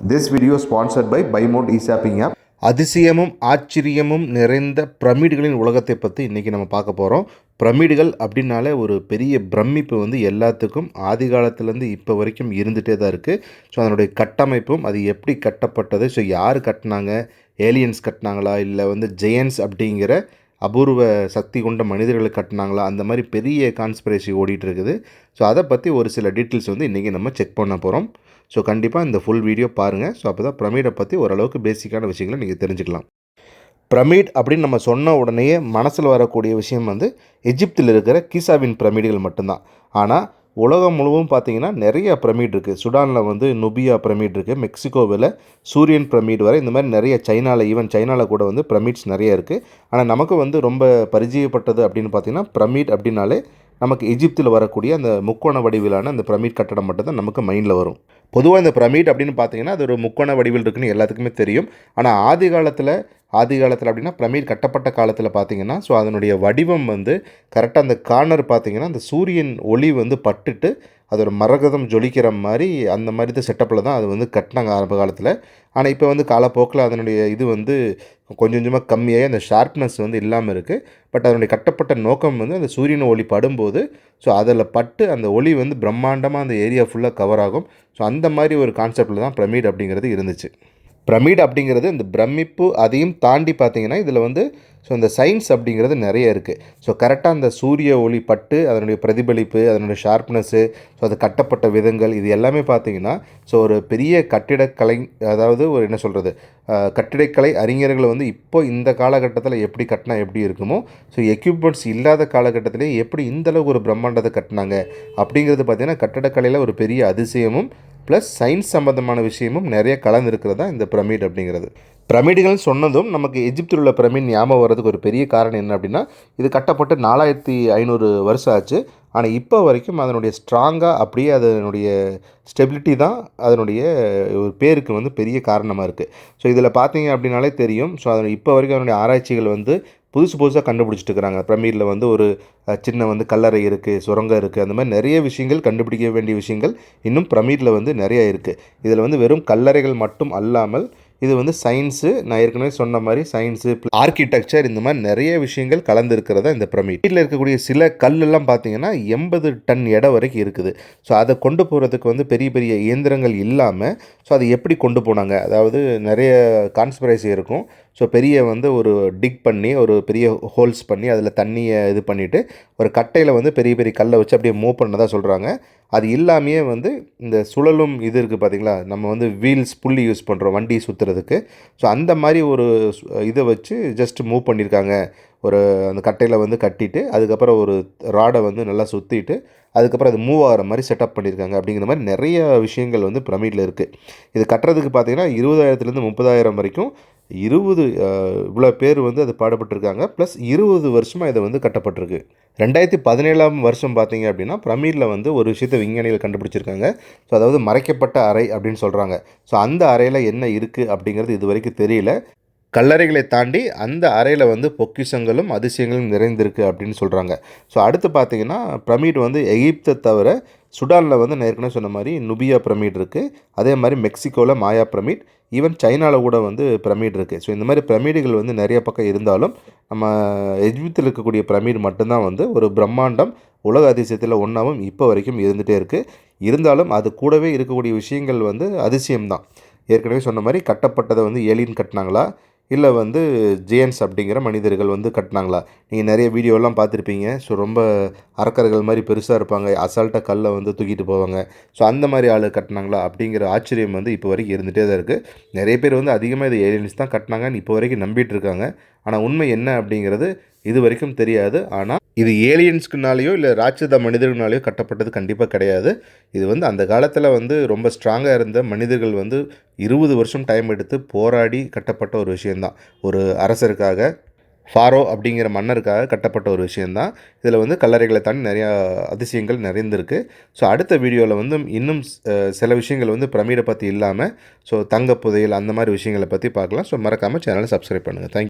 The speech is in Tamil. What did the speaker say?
This video sponsored by Bymot eshopping app அதிசயமும் ஆச்சரியமும் நிறைந்த பிரமிடுகளின் உலகத்தை பற்றி இன்றைக்கி நம்ம பார்க்க போகிறோம் பிரமிடுகள் அப்படின்னாலே ஒரு பெரிய பிரமிப்பு வந்து எல்லாத்துக்கும் ஆதி காலத்துலேருந்து இப்போ வரைக்கும் இருந்துகிட்டே தான் இருக்குது ஸோ அதனுடைய கட்டமைப்பும் அது எப்படி கட்டப்பட்டது? ஸோ யார் கட்டினாங்க? ஏலியன்ஸ் கட்டினாங்களா? இல்லை வந்து ஜெயன்ஸ் அப்படிங்கிற அபூர்வ சக்தி கொண்ட மனிதர்களை கட்டினாங்களா? அந்த மாதிரி பெரிய கான்ஸ்பிரசி ஓடிட்டு இருக்குது. ஸோ அதை பற்றி ஒரு சில டீட்டெயில்ஸ் வந்து இன்றைக்கி நம்ம செக் பண்ண போகிறோம் ஸோ கண்டிப்பாக இந்த ஃபுல் வீடியோ பாருங்கள் ஸோ அப்போ தான் பிரமிடை பற்றி ஓரளவுக்கு பேசிக்கான விஷயங்களை நீங்கள் தெரிஞ்சுக்கலாம். பிரமிட் அப்படின்னு நம்ம சொன்ன உடனேயே மனசில் வரக்கூடிய விஷயம் வந்து எஜிப்தில் இருக்கிற கீசாவின் பிரமிடுகள் மட்டும்தான். ஆனால் உலகம் முழுவதும் பார்த்தீங்கன்னா நிறைய பிரமிட் இருக்குது சுடானில் வந்து நுபியா பிரமிட் இருக்குது மெக்சிகோவில் சூரியன் பிரமிட் வரை இந்த மாதிரி நிறைய சைனாவில் ஈவன் சைனாவில் கூட வந்து பிரமிட்ஸ் நிறைய இருக்குது ஆனால் நமக்கு வந்து ரொம்ப பரிச்சயப்பட்டது அப்படின்னு பார்த்தீங்கன்னா பிரமிட் அப்படின்னாலே நமக்கு எஜிப்தில் வரக்கூடிய அந்த முக்கோண வடிவிலான அந்த பிரமிட் கட்டடம் மட்டும் தான் நமக்கு மைண்டில் வரும். பொதுவாக இந்த பிரமிட் அப்படின்னு பார்த்தீங்கன்னா அது ஒரு முக்கோண வடிவில் இருக்குன்னு எல்லாத்துக்குமே தெரியும். ஆனால் ஆதி காலத்தில் ஆதி காலத்தில் அப்படின்னா பிரமிட் கட்டப்பட்ட காலத்தில் பார்த்தீங்கன்னா ஸோ அதனுடைய வடிவம் வந்து கரெக்டாக அந்த கார்னர் பார்த்தீங்கன்னா அந்த சூரியன் ஒளி வந்து பட்டுட்டு அது ஒரு மரகதம் ஜொலிக்கிற மாதிரி அந்த மாதிரி தான் செட்டப்பில் தான் அது வந்து கட்டினாங்க ஆரம்ப காலத்தில். ஆனால் இப்போ வந்து காலப்போக்கில் அதனுடைய இது வந்து கொஞ்சம் கொஞ்சமாக கம்மியாகி அந்த ஷார்ப்னஸ் வந்து இல்லாமல் இருக்குது பட் அதனுடைய கட்டப்பட்ட நோக்கம் வந்து அந்த சூரியன் ஒளி படும்போது ஸோ அதில் பட்டு அந்த ஒளி வந்து பிரம்மாண்டமாக அந்த ஏரியா ஃபுல்லாக கவர் ஆகும். ஸோ அந்த மாதிரி ஒரு கான்செப்டில் தான் பிரமிட் அப்படிங்கிறது இருந்துச்சு. பிரமிட் அப்படிங்கிறது இந்த பிரமிப்பு அதையும் தாண்டி பார்த்தீங்கன்னா இதில் வந்து ஸோ இந்த சயின்ஸ் அப்படிங்கிறது நிறைய இருக்குது ஸோ கரெக்டாக அந்த சூரிய ஒளி பட்டு அதனுடைய பிரதிபலிப்பு அதனுடைய ஷார்ப்னஸ்ஸு ஸோ அது கட்டப்பட்ட விதங்கள் இது எல்லாமே பார்த்தீங்கன்னா ஸோ ஒரு பெரிய கட்டிடக்கலை அதாவது ஒரு என்ன சொல்கிறது கட்டிடக்கலை அறிஞர்கள் வந்து இப்போ இந்த காலகட்டத்தில் எப்படி கட்டினா எப்படி இருக்குமோ ஸோ எக்யூப்மெண்ட்ஸ் இல்லாத காலகட்டத்திலே எப்படி இந்தளவுக்கு ஒரு பிரம்மாண்டத்தை கட்டினாங்க அப்படிங்கிறது பார்த்திங்கன்னா கட்டடக்கலையில் ஒரு பெரிய அதிசயமும் ப்ளஸ் சயின்ஸ் சம்மந்தமான விஷயமும் நிறைய கலந்துருக்கிறது தான் இந்த பிரமிட் அப்படிங்கிறது. பிரமிடுகள் சொன்னதும் நமக்கு எஜிப்தில் உள்ள பிரமிட் ஞாபகம் வர்றதுக்கு ஒரு பெரிய காரணம் என்ன அப்படின்னா இது கட்டப்பட்டு நாலாயிரத்தி ஐநூறு வருஷம் ஆச்சு. ஆனால் இப்போ வரைக்கும் அதனுடைய ஸ்ட்ராங்காக அப்படியே அதனுடைய ஸ்டெபிலிட்டி தான் அதனுடைய ஒரு பேருக்கு வந்து பெரிய காரணமாக இருக்குது ஸோ இதில் பார்த்தீங்க அப்படின்னாலே தெரியும். ஸோ அதனுடைய இப்போ வரைக்கும் அதனுடைய ஆராய்ச்சிகள் வந்து புதுசு புதுசாக கண்டுபிடிச்சிட்டு இருக்கிறாங்க. பிரமிடில் வந்து ஒரு சின்ன வந்து கல்லறை இருக்குது சுரங்கம் இருக்குது அந்த மாதிரி நிறைய விஷயங்கள் கண்டுபிடிக்க வேண்டிய விஷயங்கள் இன்னும் பிரமிடில் வந்து நிறைய இருக்குது இதில் வந்து வெறும் கல்லறைகள் மட்டும் அல்லாமல் இது வந்து சயின்ஸு நான் ஏற்கனவே சொன்ன மாதிரி சயின்ஸு ஆர்கிடெக்சர் இந்த மாதிரி நிறைய விஷயங்கள் கலந்து இருக்கிறதா இந்த பிரமிட். வீட்டில் இருக்கக்கூடிய சில கல்லெல்லாம் பார்த்தீங்கன்னா எண்பது டன் எடை வரைக்கும் இருக்குது. ஸோ அதை கொண்டு போகிறதுக்கு வந்து பெரிய பெரிய இயந்திரங்கள் இல்லாமல் ஸோ அதை எப்படி கொண்டு போனாங்க? அதாவது நிறைய கான்ஸ்பிரசி இருக்கும். ஸோ பெரிய வந்து ஒரு டிக் பண்ணி ஒரு பெரிய ஹோல்ஸ் பண்ணி அதில் தண்ணியை இது பண்ணிவிட்டு ஒரு கட்டையில் வந்து பெரிய பெரிய கல்லை வச்சு அப்படியே மூவ் பண்ணதாக சொல்கிறாங்க அது இல்லாமையே வந்து இந்த சுழலும் இது இருக்குது பார்த்திங்களா நம்ம வந்து வீல்ஸ் புள்ளி யூஸ் பண்ணுறோம் வண்டி சுற்றுறதுக்கு ஸோ அந்த மாதிரி ஒரு இதை வச்சு ஜஸ்ட் மூவ் பண்ணியிருக்காங்க ஒரு அந்த கட்டையில் வந்து கட்டிட்டு அதுக்கப்புறம் ஒரு ராடை வந்து நல்லா சுற்றிட்டு அதுக்கப்புறம் அது மூவ் ஆகிற மாதிரி செட்டப் பண்ணியிருக்காங்க அப்படிங்கிற மாதிரி நிறைய விஷயங்கள் வந்து பிரமிடில் இருக்குது இது கட்டுறதுக்கு பார்த்திங்கன்னா இருபதாயிரத்துலேருந்து முப்பதாயிரம் வரைக்கும் இருபது இவ்வளோ பேர் வந்து அது பாடப்பட்டிருக்காங்க. ப்ளஸ் இருபது வருஷமாக இதை வந்து கட்டப்பட்டிருக்கு. ரெண்டாயிரத்தி பதினேழாம் வருஷம் பார்த்தீங்க அப்படின்னா பிரமிடில் வந்து ஒரு விஷயத்தை விஞ்ஞானிகள் கண்டுபிடிச்சிருக்காங்க. ஸோ அதாவது மறைக்கப்பட்ட அறை அப்படின்னு சொல்கிறாங்க ஸோ அந்த அறையில் என்ன இருக்குது அப்படிங்கிறது இது வரைக்கும் தெரியல. கல்லறைகளை தாண்டி அந்த அறையில் வந்து பொக்கிஷங்களும் அதிசயங்களும் நிறைந்திருக்கு அப்படின்னு சொல்கிறாங்க ஸோ அடுத்து பார்த்தீங்கன்னா பிரமிட் வந்து எகிப்தை தவிர சுடானில் வந்து நான் ஏற்கனவே சொன்ன மாதிரி நுபியா பிரமிட் இருக்குது அதே மாதிரி மெக்சிகோவில் மாயா பிரமிட் ஈவன் சைனாவில் கூட வந்து பிரமிட் இருக்குது ஸோ இந்த மாதிரி பிரமிடுகள் வந்து நிறைய பக்கம் இருந்தாலும் நம்ம எஜிப்தில் இருக்கக்கூடிய பிரமிட் மட்டும்தான் வந்து ஒரு பிரம்மாண்டம் உலக அதிசயத்தில் ஒன்றாவும் இப்போ வரைக்கும் இருந்துகிட்டே இருக்குது இருந்தாலும் அது கூடவே இருக்கக்கூடிய விஷயங்கள் வந்து அதிசயம்தான். ஏற்கனவே சொன்ன மாதிரி கட்டப்பட்டதை வந்து ஏலியன் கட்டினாங்களா? இல்லை வந்து ஜேன்ஸ் அப்படிங்கிற மனிதர்கள் வந்து கட்டினாங்களா? நீங்கள் நிறைய வீடியோலாம் பார்த்துருப்பீங்க. ஸோ ரொம்ப அரக்கர்கள் மாதிரி பெருசாக இருப்பாங்க. அசால்ட்டாக கல்லை வந்து தூக்கிட்டு போவாங்க. ஸோ அந்த மாதிரி ஆள் கட்டினாங்களா? அப்படிங்கிற ஆச்சரியம் வந்து இப்போ வரைக்கும் இருந்துகிட்டே தான் இருக்குது நிறைய பேர் வந்து அதிகமாக இது ஏலியன்ஸ் தான் கட்டினாங்கன்னு இப்போ வரைக்கும் நம்பிட்டு இருக்காங்க. ஆனால் உண்மை என்ன அப்படிங்கிறது இது வரைக்கும் தெரியாது. ஆனால் இது ஏலியன்ஸ்க்குனாலேயோ இல்லை ராட்சத மனிதர்களாலேயோ கட்டப்பட்டது கண்டிப்பாக கிடையாது. இது வந்து அந்த காலத்தில் வந்து ரொம்ப ஸ்ட்ராங்காக இருந்த மனிதர்கள் வந்து இருபது வருஷம் டைம் எடுத்து போராடி கட்டப்பட்ட ஒரு விஷயந்தான் ஒரு அரசருக்காக ஃபாரோ அப்படிங்கிற மன்னருக்காக கட்டப்பட்ட ஒரு விஷயந்தான் இதில் வந்து கல்லறைகளை தாண்டி நிறையா அதிசயங்கள் நிறைந்திருக்கு. ஸோ அடுத்த வீடியோவில் வந்து இன்னும் சில விஷயங்கள் வந்து பிரமிடை பற்றி இல்லாமல் ஸோ தங்க புதையல் அந்த மாதிரி விஷயங்களை பற்றி பார்க்கலாம். ஸோ மறக்காமல் சேனலை சப்ஸ்கிரைப் பண்ணுங்கள் தேங்க்யூ